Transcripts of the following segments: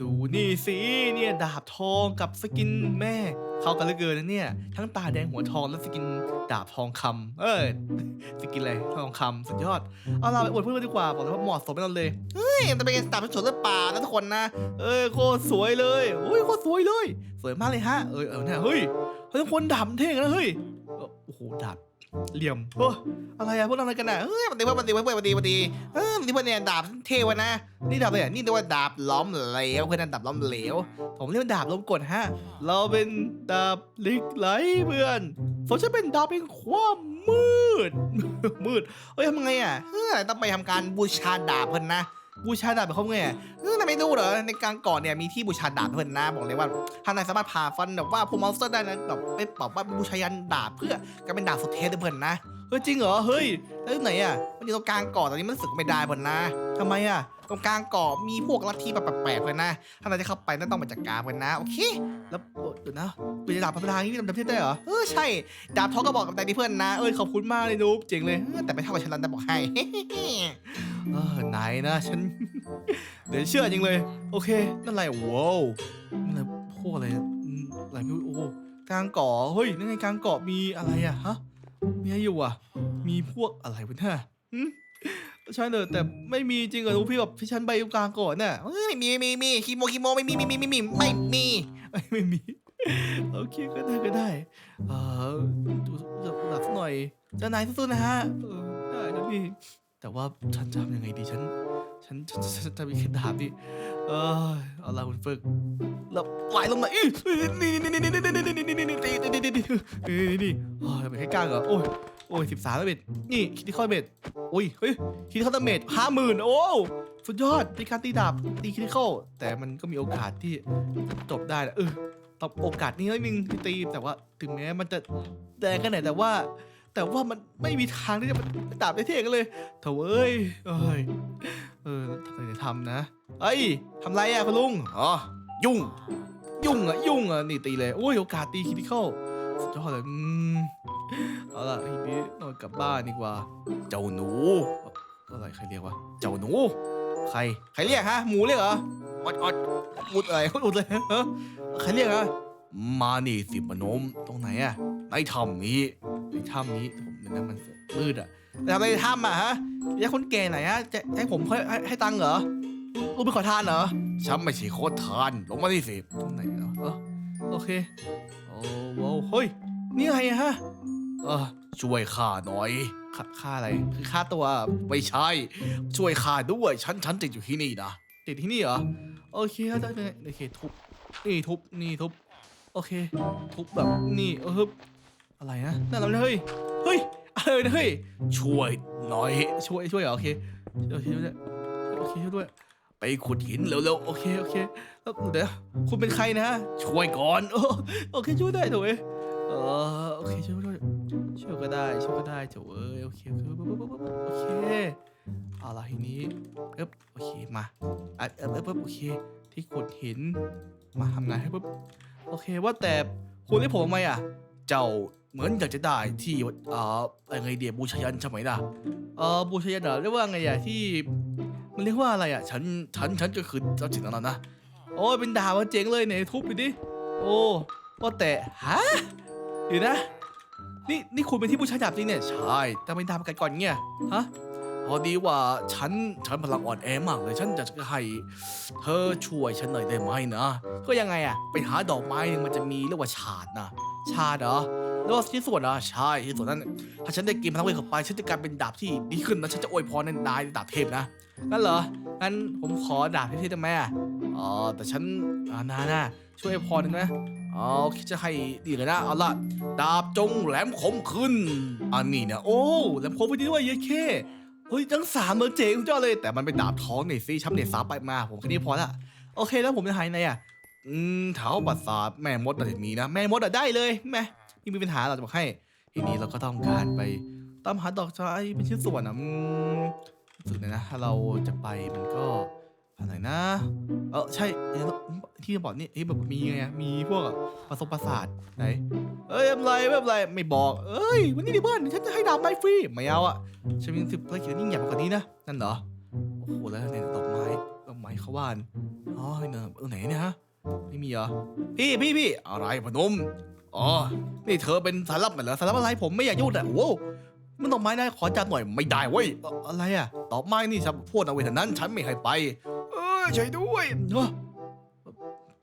ดูนี่สิเนี่ยดาบทองกับสกินแม่เข้ากันเหลือเกินนะเนี่ย ทั้งตาแดงหัวทองและสกินดาบทองคำเออสกินอะไรทองคำสุดยอด เอาล่ะไปอวดเพื่อนดีกว่าบอกเลยว่าเหมาะสมไปเราเลยเฮ้ยจะเป็นดาบที่สวยหรือเปล่านะทุกคนนะเออโคตรสวยเลยโอ้ยโคตรสวยเลย สวยมากเลยฮะเออเออเนี่ยเฮ้ยทุกคนดาบมันเท่นะเฮ้ยโอ้โหดาบ เหลี่ยมเฮ้อะไรอะพวกเราอะไรกันอะเฮ้ยปฏิวัติปฏิวัติปฏิวัติปฏิเออนี่เพื่อนเนี่ยดาบเท่วนะ นี่ดาบอะไรอะนี่เรียกว่าดาบล้อมเหลวเพื่อนดาบล้อมเหลว ผมเรียกว่าดาบล้มกดฮะ เราเป็นดาบหลิกไหลเพื่อนส่วนฉันเป็นดาบเป็นความมืด มืดเอ้ยทำไงอะเฮ้ยต้องไปทำการบูชาดาบเพิ่อนนะ บูชาดาบเป็นเขาไงอะเฮ้ยนายไม่รู้เหรอ ในกลางเก่อนเนี่ยมีที่บูชาดาบเพื่อนนะบอกเลยว่าท่านนายสามารถพาฟันแบบว่าพวกมอนสเตอร์ได้นะแบบไปบอกว่าบูชายันดาบเพื่อกลายเป็นดาบสุดเทพเพื่อนนะ เฮ้ยจริงเหรอ เฮ้ย แล้วไหนอะ มันอยู่ตรงกลางเกาะตอนนี้มันสึกไม่ได้เพื่อนนะทำไมอะ ตรงกลางเกาะมีพวกลัทธิแบบแปลกๆเพิ่นะ ถ้านาจะเข้าไปนั่นต้องไปจัดการเพิ่นนะ โอเค แล้วเดี๋ยวนะเป็นดาบธรรมดาอย่างนี้ทำเทพได้เหรอ เออใช่ ดาบทองก็บอกกับนายที่เพื่อนนะ เอ้ยขอบคุณมากเลยนุ๊กเจ๋งเลย แต่ไม่เท่ากับฉันนะบอกให้เออไหนนะ ฉัน เดี๋ยวเชื่อจริงเลย โอเค นั่นอะไรว้าวนั่นอะไรพวกอะไรอะไรไม่รู้โอ้กลางเกาะเฮ้ยนั่นไงกลางเกาะมีอะไรอะฮะมีอะไรอยู่อะมีพวกอะไรวะเนี่ยหึ ใช่เลยแต่ไม่มีจริงเหรอลูกพี่แบบพี่ฉันไปกลางเกาะเนี่ยเอ้ยไม่มีไม่มีไม่มีคีโมคีโมไม่มีไม่มีไม่มีไม่มีเอ้ยไม่มีโอเคก็ได้ก็ได้เออดูหลับสักหน่อยเจ้านายสู้ๆนะฮะเออได้นะพี่แต่ว่าฉันจะทำยังไงดีฉันฉันฉันฉันจะมีแค่ดาบดิเออเอาละคุณฝึกแล้วไหลลงมาอีนี่นี่นี่นี่นี่นี่นี่นี่นี่นี่นี่นี่นี่นี่นี่นี่โอ้ยเป็นแค่กลางเหรอโอ้ย โอ้ยสิบสามเมตรนี่คิดที่ข้อเมตรโอ้ยเฮ้ยคิดที่ข้อเมตรห้าหมื่นโอ้สุดยอดในการตีดาบตีคิดที่เข้าแต่มันก็มีโอกาสที่จบได้นะเออตอบโอกาสนี้นิดนึงที่ตีแต่ว่าถึงแม้มันจะแดงแค่ไหนแต่ว่า แต่ว่ามันไม่มีทางที่จะมันดาบได้เท่กันเลยโถ่เอ้ยเอ้ยเออทำไมทำนะเอ้ยทำไรอะคุณลุงอ๋อยุ่งยุ่งอะยุ่งอะนี่ตีเลยโอ้ยโอกาสตีคิดเข้าสุดยอดเลยอืม เอาล่ะทีนี้นอนกลับบ้านดีกว่า เจ้าหนูเอ่ออะไรใครเรียกวะ เจ้าหนู ใคร ใครเรียกฮะ หมูเรียกเหรออดอดอุดอะไรอุดเลยฮะใครเรียกฮะ มานี่สิมโนม ตรงไหนอะในถ้ำนี้ ในถ้ำนี้ผมเป็นน้ำมันมืดอะแต่ทำไรในถ้ำอะฮะเรียกคนแก่ไหนฮะ จะให้ผมให้ให้ตังค์เหรอลูกไปขอทานเหรอ ฉันไม่ใช่ขอทาน ลงมาที่สิตรงไหนเหรอโอเค โอ้โหเฮ้ย นี่ไงฮะ เออช่วยข้าหน่อยค่าค่าอะไร คือค่าตัว ไม่ใช่ ช่วยข้าด้วย ฉันฉันติดอยู่ที่นี่นะ ติดที่นี่เหรอ โอเคครับได้เลยโอเคทุบ นี่ทุบ นี่ทุบ โอเค ทุบแบบนี่เออฮึบอะไรนะนั่นเราเฮ้ย เฮ้ยอะไรนะเฮ้ย ช่วยหน่อย ช่วยช่วยเหรอโอเค โอเคช่วยด้วยโอเคช่วยด้วย ไปขุดหินเร็วๆ โอเค โอเค แล้วเดี๋ยวคุณเป็นใครนะ ช่วยก่อน โอโอเคช่วยได้โถเอ้ย เออโอเคช่วยช่วยช่วยก็ได้ช่วยก็ได้โถเอ้ยโอเคโอเคโอเคเอาละทีนี้เอ๊บโอเคมาอะเอ๊บเอ๊บเอ๊บโอเค ที่ขุดหินมาทำงานให้ปุ๊บโอเคว่าแต่คุณให้ผมทำไมอะ เจ้าเหมือนอยากจะได้ที่เอ่ออะไรไงเดียบูชายันใช่ไหมล่ะเอ่อบูชายันเหรอเรียกว่าไงอะที่มันเรียกว่าอะไรอะ ฉันฉันฉันก็คือเจ้าจิตนั้นนะโอ้ยเป็นดาบมาเจ๋งเลยเนี่ยทุบไปดิโอ้ว่าแต่ฮะ เดี๋ยวนะ นี่นี่คุณเป็นที่ผู้ชายดาบจริงเนี่ย ใช่แต่ไม่ดาบกันก่อนเงี้ย ฮะ พอดีว่าฉันฉันพลังอ่อนแอมากเลย ฉันจะให้เธอช่วยฉันหน่อยได้ไหมนะ ก็ยังไงอะไปหาดอกไม้หนึ่งมันจะมีเรียกว่าฉาดนะฉาดเหรอแล้วก็ชิ้นส่วนเหรอใช่ชิ้นส่วนนั้น ถ้าฉันได้กินพลังเวทเข้าไปฉันจะกลายเป็นดาบที่ดีขึ้นนะฉันจะอวยพรในนายดาบเทพนะนั่นเหรองั้นผมขอดาบเทพได้ไหมอะอ๋อแต่ฉันอ่านานะ ช่วยอวยพรหน่อยนะอ๋อคิดจะให้ดีเลยนะเอาละดาบจงแหลมคมขึ้นอันนี้เนี่ยโอ้แหลมคมไปด้วยเยอะเคเฮ้ยทั้งสามเลยเจ๋งสุดยอดเลย แต่มันเป็นดาบท้องเนี่ยสิช้ำเนี่ยสามไปมาผมแค่นี้พอละโอเคแล้วผมจะหายไหนอะอืมเท้าปัสสาแม่มดอาจจะมีนะ แม่มดอะได้เลยแม่ไม่มีปัญหาเราจะบอกให้ ทีนี้เราก็ต้องการไปตามหาดอกไม้เป็นชิ้นส่วนอะอืมสึกเลยนะถ้าเราจะไปมันก็ อะไรนะ เออใช่เอ้ยที่บอกนี่เอ้ยแบบมีไงอะมีพวกประสบประสาทไหน เอ้ยไม่เป็นไรไม่เป็นไรไม่บอก เอ้ยวันนี้ดิเพื่อนฉันจะให้ดาบไม้ฟรีไม่เอาอะฉันมีสิบภารกิจที่ยิ่งใหญ่กว่านี้นะนั่นเหรอโอ้โหแล้วเนี่ยดอกไม้ดอกไม้ไม้ขวานอ๋อเนอะเออไหนเนี่ยฮะไม่มีเหรอพี่พี่พี่อะไรพนมอ๋อนี่เธอเป็นสายลับเหรอสายลับอะไรผมไม่อยากยุ่งอะโว้มันดอกไม้นะขอจัดหน่อยไม่ได้เว้ยอะไรอะดอกไม้นี่ฉันพวกนาเวทนั้นฉันไม่ให้ไป ออช่วยด้วยเอ้อ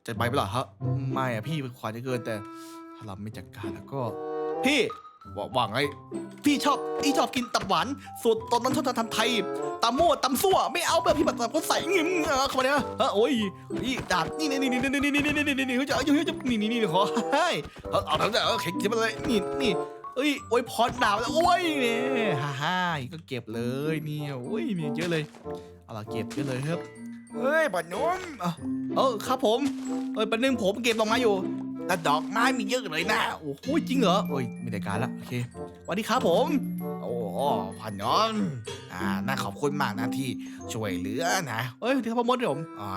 จะไปไหมล่ะฮะไม่อะพี่ขวานจะเกินแต่ ถ้าเราไม่จัดการแล้วก็ พี่ว่าว่าไงพี่ชอบพี่ชอบกินตับหวานสูตรตอนนั้นชอบทำไทยตำโม่ตำซั่วไม่เอาแบบพี่แบบก็ใส่งิมเออเข้ามาเนี่ยเออโอ้ยนี่ดาบนี่นี่นี่นี่นี่นี่นี่นี่นี่นี่นี่เขาจะเอาอยู่จะนี่นี่นี่ขอให้เอาเอาทั้งแต่เอาเข็งจะมาเลยนี่นี่เอ้ยโอ้ยพอดดาบแล้วโอ้ยเนี่ยฮ่าฮ่าก็เก็บเลยนี่โอ้ยมีเยอะเลยเอาล่ะเก็บเยอะเลยครับ เฮ้ยบอดนุ่มเออครับผม เออประเด็นผมเก็บดอกไม้อยู่แต่ดอกไม้มีเยอะเลยนะ โอ้โหจริงเหรอโอ้ยไม่ได้การละโอเคสวัสดีครับผม โอ้พันยอนอ่าน่าขอบคุณมากนะที่ช่วยเหลือนะเอ้ยสวัสดีครับพ่อมดเดี๋ยวผมอ่า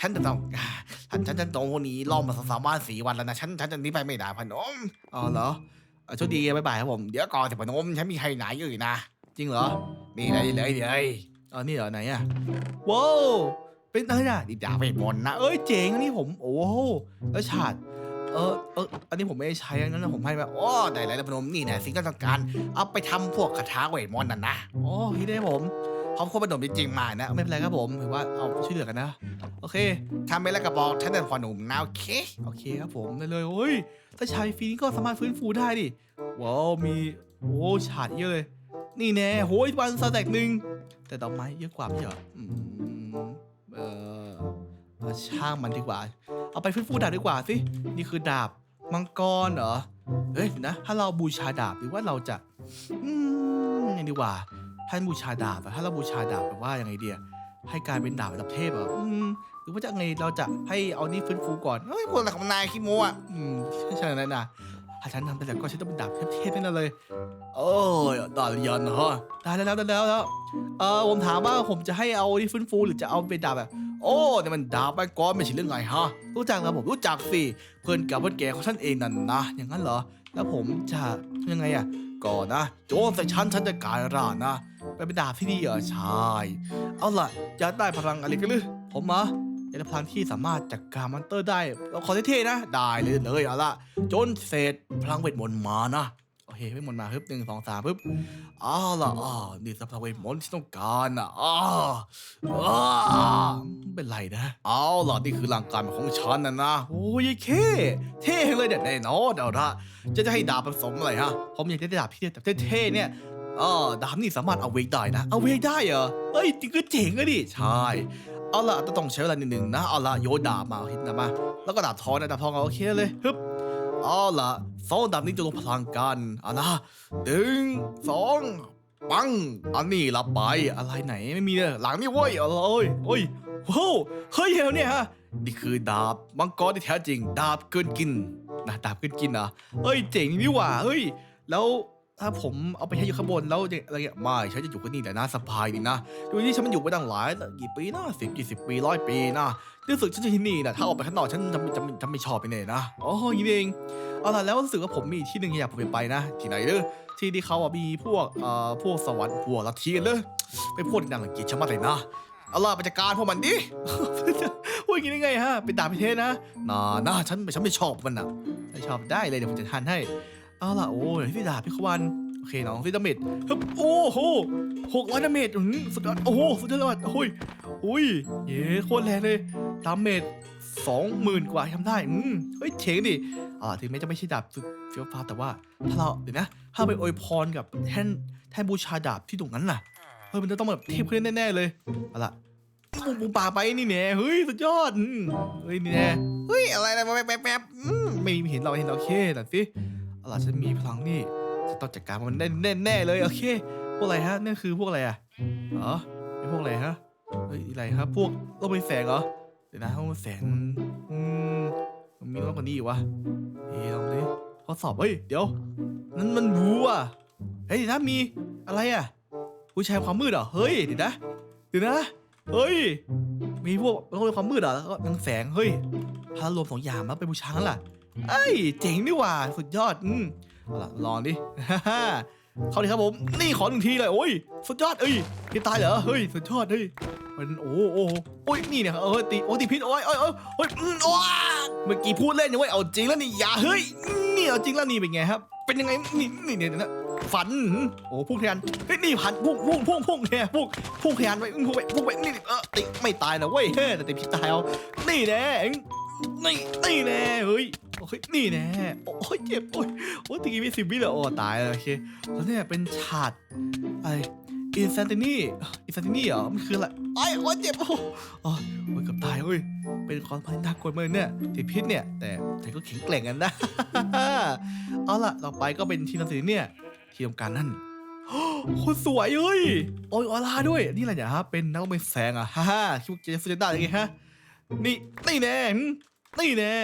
ฉันจะต้องอ่าฉันฉันฉันตรงพวกนี้ล่อมาสองสามวันสี่วันแล้วนะฉันฉันจะหนี้ไปไม่ได้พนมอ๋อเหรออะโชคดีบ๊ายบายครับผมเดี๋ยวก่อนสิพนมฉันมีใครไหนอยู่อีกนะจริงเหรอนี่เลยเลยเลยอ๋อนี่เหรอไหนอะว้าว เป็นอะไรน่ะดิดาบเวทมนต์นะ เอ้ยเจ๋งอันนี่ผม โอ้โหแล้วฉาดเออเอออันนี้ผมไม่ได้ใช้อันนั้นนะผมให้แบบโอ้ได้เลยนะพนมนี่นะสิ่งที่ต้องการ เอาไปทำพวกคาถาเวทมนต์น่ะนะโอ้พี่ได้ผมเขาควรเป็นมจริงๆมานะ ไม่เป็นไรครับผมถือว่าเอาช่วยเหลือกันนะ โอเคทำไปแล้วก็บอกฉันเป็นพอหนุ่มนะโอเคโอเคครับผมได้เลยโอ้ยถ้าใช้ฟรีนี่ก็สามารถฟื้นฟูได้ดิว้าวมีโอ้ฉาดเยอะเลย นี่แน่โหยวันสแต็กหนึ่งแต่ดอกไม้เยอะกว่าไม่ใช่เหรออืม เออเอาช่างมันดีกว่า เอาไปฟื้นฟูดาบดีกว่าสิ นี่คือดาบมังกรเหรอเฮ้ยเดี๋ยวนะ ถ้าเราบูชาดาบหรือว่าเราจะ อืมยังดีกว่าท่านบูชาดาบอะถ้าเราบูชาดาบแบบว่ายังไงเดียให้กลายเป็นดาบระดับเทพเหรออืมหรือว่าจะไงเราจะให้เอานี่ฟื้นฟูก่อน เฮ้ยพวกอะไรของนายขี้โมอะอืมใช่แล้วนะ ถ้าฉันทำไปแล้วก็ฉันต้องเป็นดาบเทพๆนั่นเลย โอ้ยดาบยันเหรอได้แล้วได้แล้วได้แล้วเออผมถามว่าผมจะให้เอานี่ฟื้นฟูหรือจะเอาเป็นดาบแบบโอ้เนี่ยมันดาบไปก้อนไม่ใช่เรื่องไงฮะ รู้จักนะผมรู้จักสิเพื่อนกับเพื่อนแก่ของฉันเองนั่นนะ อย่างนั้นเหรอ แล้วผมจะยังไงอะก่อนนะ โจนใส่ฉันฉันจะกลายร่างนะไปเป็นดาบที่ดีเหรอใช่เอาล่ะอยากได้พลังอะไรกันหรือผมเหรออยา กได้พลังที่สามารถจัดการมอนเตอร์ได้เราขอเท่ๆนะ ได้เลยเลยเอาละจนเศษพลังเวทมนต์มานะโอเคเวทมนต์มาปึ๊บหนึ่งสองสามปึ๊บอ้าล่ะอ้านี่สำหรับเวทมนต์ที่ต้องการอะอ้าอ้าไม่เป็นไรนะเอาล่ะนี่คือร่างกายของฉันนะนะโอ้ยเคเท่เลยเนี่ยแน่นอนเอาละจะจะให้ดาบผสมอะไรฮะผมอยากได้ดาบที่แบบเท่ๆเนี่ยเออดาบนี่สามารถเอาเวกได้นะ เอาเวกได้เหรอเอ้ยจริงก็เจ๋งอะดิ ใช่ เอาล่ะต่ต้องใช้เวลานิดนึงนะเอาล่ะโยนดาบมาเห็นนะมา แล้วก็ดาบทองนะดาบทองเอาโอเคเลยฮึบเอาล่ะสองดาบนี้จะลงพลังกันเอานะหนึ่งสองปังอันนี้รับไปอะไรไหนไม่มีเลยหลังนี่เว้ยอาเลยโอ้ยโว้วเฮ้ยเฮลเนี่ยฮะนี่คือดาบมังกรที่แท้จริง ดาบเกินกินนะดาบเกินกินนะเฮ้ยเจ๋งนี่หว่าเฮ้ยแล้ว ถ้าผมเอาไปใช้อยู่ข้างบนแล้วจะอะไรเงี้ยไม่ฉันจะอยู่กันนี่แหละนะสบายดีนะดูนี่ฉันมันอยู่ไปตั้งหลายกี่ปีนะสิบกี่สิบปีร้อยปีนะรู้สึกฉันจะที่นี่นะถ้าออกไปข้างนอกฉันจะจะจะไม่ชอบไปเนี่ยนะอ๋อย่งนี้เองเอาล่ะแล้วรู้สึกว่าผมมีที่หนึ่งอยากผมไปไปนะ ที่ไหนเด้อที่ที่เขาอะมีพวกเอ่อพวกสวรรค์พวกลัทธิกันเลยไปพวกที่น่ารังเกียจชะมัดเลยนะเอาล่ะไปจัดการพวกมันดิพูดอย่างนี้ได้ไงฮะเป็นดาบพิเทศนะน่าน่าฉันฉันไม่ชอบมันอะไม่ชอบได้เลยเดี๋ยวผมจะทานให้ เอาล่ะโอ้ยที่ดาบพิควันโอเคน้องที่ดาเมจฮึบโอ้โหหกร้อยดาเมจอื้อหือสุดยอดโอ้โหสุดยอดโอ้ยอุ้ยเย้โคตรแรงเลยดาเมจสองหมื่นกว่าทำได้อืมเฮ้ยเจ๋งดิอ่าถึงแม้จะไม่ใช่ดาบสุดเฟี้ยวฟ้าแต่ว่าถ้าเราเดี๋ยวนะถ้าไปอวยพรกับแท่นแท่นบูชาดาบที่ตรงนั้นน่ะเฮ้ยมันจะต้องแบบเทพขึ้นแน่ๆเลยเอาล่ะปูปูปลาไปนี่แน่เฮ้ยสุดยอดเฮ้ยนี่แน่เฮ้ยอะไรอะไรแป๊บแป๊บแป๊บไม่เห็นเราเห็นเราเคแต่สิ เอาล่ะฉันมีพลังนี่จะต้องจัดการมันแน่แน่แน่ๆเลยโอเค พวกอะไรฮะนั่นคือพวกอะไรอะอ๋อเป็นพวกอะไรฮะเฮ้ยอะไรครับพวกโลกเป็นแสงเหรอเดี๋ยวนะโลกเป็นแสงมันอืมมันมีมากกว่านี้อีกวะเฮ้ยลองดิทดสอบเฮ้ยเดี๋ยวนั่นมันวัวเฮ้ยเดี๋ยวนะมีอะไรอะผู้ชายความมืดเหรอเฮ้ยเดี๋ยวนะเดี๋ยวนะเฮ้ยมีพวกโลกในความมืดเหรอแล้วก็ยังแสงเฮ้ยถ้ารวมสองอย่างมาเป็นบูชาแล้วล่ะ เอ้ย เจ๋งดีว่ะสุดยอด อืมเอาล่ะลองดิ เข้าดิครับผม นี่ขอหนึ่งทีเลย โอ้ย สุดยอด เอ้ยพี่ตายเหรอ เฮ้ย สุดยอด เฮ้ย มันโอ้โอ้โอ้ย นี่เนี่ยเออตีโอ้ตีพิษ โอ้ยโอ้ยโอ้ยโอ้ยอืมโอ้เมื่อกี้พูดเล่นนะเว้ย เอาจริงแล้วนี่อย่าเฮ้ย นี่เอาจริงแล้วนี่เป็นไงครับ เป็นยังไง นี่นี่เนี่ยนะฝัน โอ้พุ่งทะยานเฮ้ยนี่พันพุ่งพุ่งพุ่งพุ่งเนี่ยพุ่งพุ่งทะยานไปพุ่งไปพุ่งไป นี่เออติไม่ตายนะเว้ยเฮ้ยแต่ติพิษตายเอา นี่แน่นี่นี่แน่เฮ้ย โอ้ยนี่แน่โอ้ยเจ็บโอ้ยโอ้ยตะกี้มีสิบวิเลยโอ้ตายแล้วโอเคแล้วเนี่ยเป็นฉากอะไรอินสแตนตินี่อินสแตนตินี่เหรอมันคืออะไรไอ้โอ้ยเจ็บโอ้โอ้ยโอ้ยเกับตายเว้ยเป็นความพันน่ากลัวมากเนี่ยติดพิษเนี่ย แต่แต่ก็แข็งแกร่งกันนะเอาล่ะต่อไปก็เป็นทีมสืบเนี่ยทีมการนั่นโคตรสวยเฮ้ยโอ้ยออร่าด้วย นี่อะไรเนี่ยฮะเป็นนักลงไปแสงอะฮ่าฮ่าคิดว่าจะสู้ได้ยังไงฮะนี่นี่แน่นี่แน่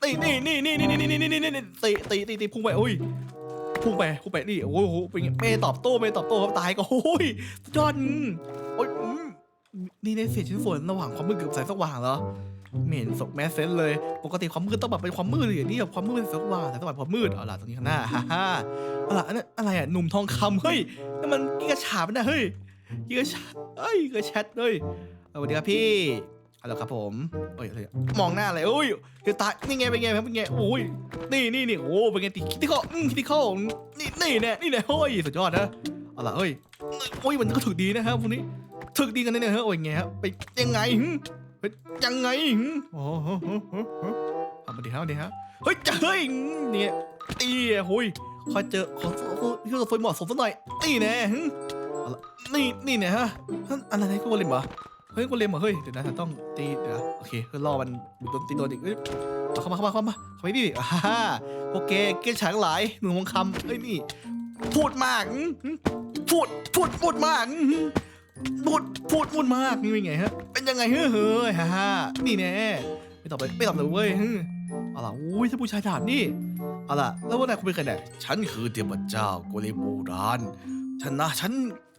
เอ้อนี่นี่นี่นี่นี่นี่นี่นี่นี่นี่ตีตีตีตีพุ่งไปโอ้ยพุ่งไปพุ่งไปนี่โอ้โหเป็นไงเมย์ตอบโต้เมย์ตอบโต้ครับตายก็โอ้ยสุดยอดอืมโอ้ยอืมนี่ในเศษชิ้นส่วนระหว่างความมืดกับแสงสว่างเหรอไม่เห็นสกแมสเซนเลย ปกติความมืดต้องแบบเป็นความมืดเลยนี่แบบความมืดเป็นแสงสว่างแต่สว่างความมืดเอาล่ะตรงนี้ข้างหน้าฮ่าฮ่าเอาล่ะอันนั้นอะไรอะหนุ่มทองคำเฮ้ยนั่นมันกิกระฉาบนะเฮ้ยกิกระฉาบเฮ้ยกิกระแชทเฮ้ยสวัสดีครับพี่ ฮัลโหลครับผมเอ้ยอะไรอะมองหน้าอะไรโอ้ยเดี๋ยวตายนี่ไงเป็นไงครับเป็นไงโอ้ยนี่นี่นี่โอ้เป็นไงติคิดที่ข้ออืมคิดที่ข้อนี่นี่แน่นี่แน่โอ้ยสุดยอดนะเอาล่ะเฮ้ยโอ้ยมันก็ถูกดีนะครับพวกนี้ถูกดีกันแน่ๆเฮ้ยโอ้ยไงครับไปยังไงหึเฮ้ยยังไงหึโอ้โหทำมาดีครับดีครับเฮ้ยจะเฮ้ยเนี่ยตีอะหุยคอยเจอขอที่เราไฟเหมาะสมสักหน่อยตีแน่หึเอาละนี่นี่เนี่ยฮะอะไรก็วอลเลมเหรอ ฮ้ยวอลเลมเหรอเฮ้ยเดี๋ยวนะฉันต้องตีเดี๋ยวนะโอเคเพื่อรอมันโดนตีโดนอีกเอ้ยเอาเข้ามาเข้ามาเข้ามาเข้าไปดิอ่ฮ่าโอเคเกณฑ์ฉางหลายหนุ่มทองคำเอ้ยนี่พูดมากพูดพูดพูดมากพูดพูดพูดมากนี่เป็นไงฮะเป็นยังไงเฮ้ยเฮ้ยฮ่าฮ่านี่แน่ไม่ตอบเลยไม่ตอบเลยเว้ยเอาล่ะอุ้ยถ้าผู้ชายถามนี่เอาล่ะแล้วว่านายคุณเป็นใครเนี่ยฉันคือเทพเจ้าโกเลมโบราณฉันนะฉัน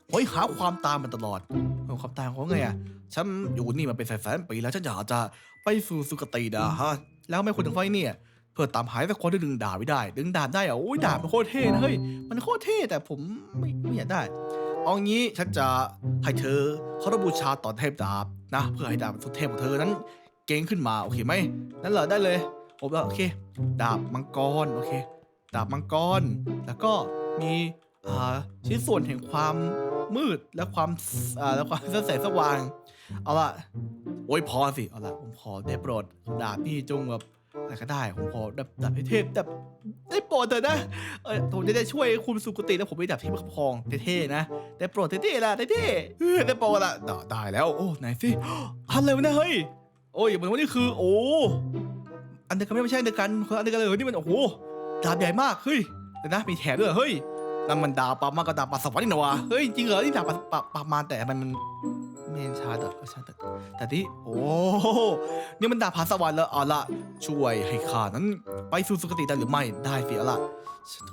โอยหาความตามมันตลอดเอาความตามของไงอะฉันอยู่นี่มาเป็นแสนๆปีแล้วฉันอยากจะไปสู่สุคติดาฮะแล้วไม่ควรถึงไฟเนี่ย เพื่อตามหายสักคนที่ดึงดาบไม่ได้ ดึงดาบได้เหรอะโอ้ยดาบมันโคตรเท่นะเฮ้ยมันโคตรเท่แต่ผมไม่ไม่อยากได้เอางี้ฉันจะให้เธอเคารพบูชาต่อเทพดาบนะ เพื่อให้ดาบสุดเทพของเธอนั้น เก่งขึ้นมาโอเคไหมนั่นเหรอได้เลยผมแล้วโอเค ดาบมังกรโอเค ดาบมังกร แล้วก็มี อ่าชิ้นส่วนแห่งความมืดและความอ่าและความแสงสว่าง เอาล่ะโอ้ยพอสิ เอาล่ะผมขอได้โปรดดาบนี่จงแบบอะไรก็ได้ผมขอดาบดาบเทพๆดาบได้โปรดเถอะนะเออผมจะได้ช่วยคุณสุกติแล้วผมไปดับที่ประคองเท่ๆนะได้โปรดเท่ๆละเท่ๆเออได้โปรดละได้แล้วโอ้ไหนสิอะไรวะเนี่ยเฮ้ยโอ้ยเหมือนว่านี่คือ โอ้อันเดียวกันไม่ใช่อันเดียวกันคนอันเดียวกันเลยนี่มันโอ้โหดาบใหญ่มากเฮ้ยเดี๋ยวนะมีแถบด้วยเฮ้ย นั่นมันดาบปามากับดาบปัสสาวะนี่นะวะเฮ้ยจริงเหรอนี่ดาบปาปาปามาแต่มันมันไม่ชาแต่ชาแต่แต่ที่โอ้นี่มันดาบผาสวรรค์แล้วเอาละช่วยให้ข้านั้น ไปสู่สุคติได้หรือไม่ได้สิเอาละ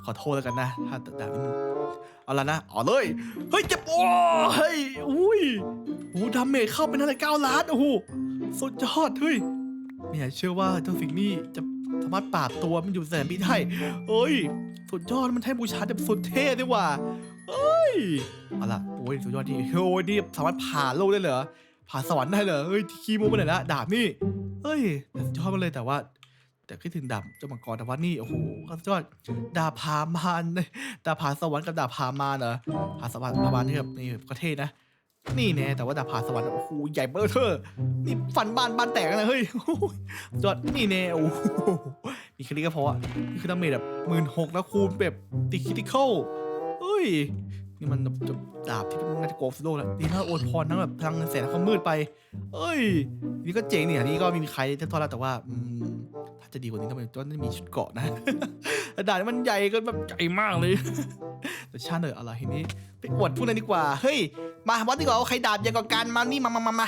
ขอโทษแล้วกันนะ ถ้าแบบนี้มันเอาละนะเอาเลยเฮ้ยเจ็บโอ้เฮ้ยอุ้ยโอ้ดาเมจเข้าเป็นอะไรเก้าล้านโอ้โหสุดยอดเฮ้ยไม่อยากเชื่อว่าเจ้าสิ่งนี้จะสามารถปราบตัวมันอยู่แสนปีได้เอ้ย สุดยอดมันให้บูชาแบบสุดเท่ด้วยว่ะเอ้ยเอาละโอ้ยสุดยอดดีโอ้ยนี่สามารถผ่านโลกได้เหรอผ่านสวรรค์ได้เหรอเฮ้ยขี้โม้ไปไหนละดาบนี่เฮ้ยแต่สุดยอดมากเลยแต่ว่า แต่คิดถึงดาบเจ้ามังกรแต่ว่านี่โอ้โหก็สุดยอดดาบพามานดาบผาสวรรค์กับดาบพามานเหรอผาสวรรค์พามานนี่แบบนี่ก็เท่นะนี่แน่แต่ว่าดาบผาสวรรค์โอ้โหใหญ่เบ้อเธอนี่ฟันบานบานแตกนะเฮ้ยสุดยอดนี่แน่โอ้ โหมีแค่นี้ก็พออะนี่คือดาเมจแบบหมื่นหกแล้วคูณแบบติคิติคอลเฮ้ย นี่มันแบบดาบที่น่าจะโกงสโลแล้วดีนะอวยพรทั้งแบบพลังแสงความมืดไป เอ้ย นี่ก็เจ๋งเนี่ยนี่ก็มีใครจะทอดแล้วแต่ว่าอืมถ้าจะดีกว่านี้ต้องเป็นต้องมีชุดเกาะนะดานมันใหญ่ก็แบบใหญ่มากเลยแต่ชาติเนออะไรทีนี้ไปอวดพวกนั้นดีกว่า เฮ้ย มาวัดดีกว่าว่าใครดาบใหญ่กว่ากันมานี่มามามามา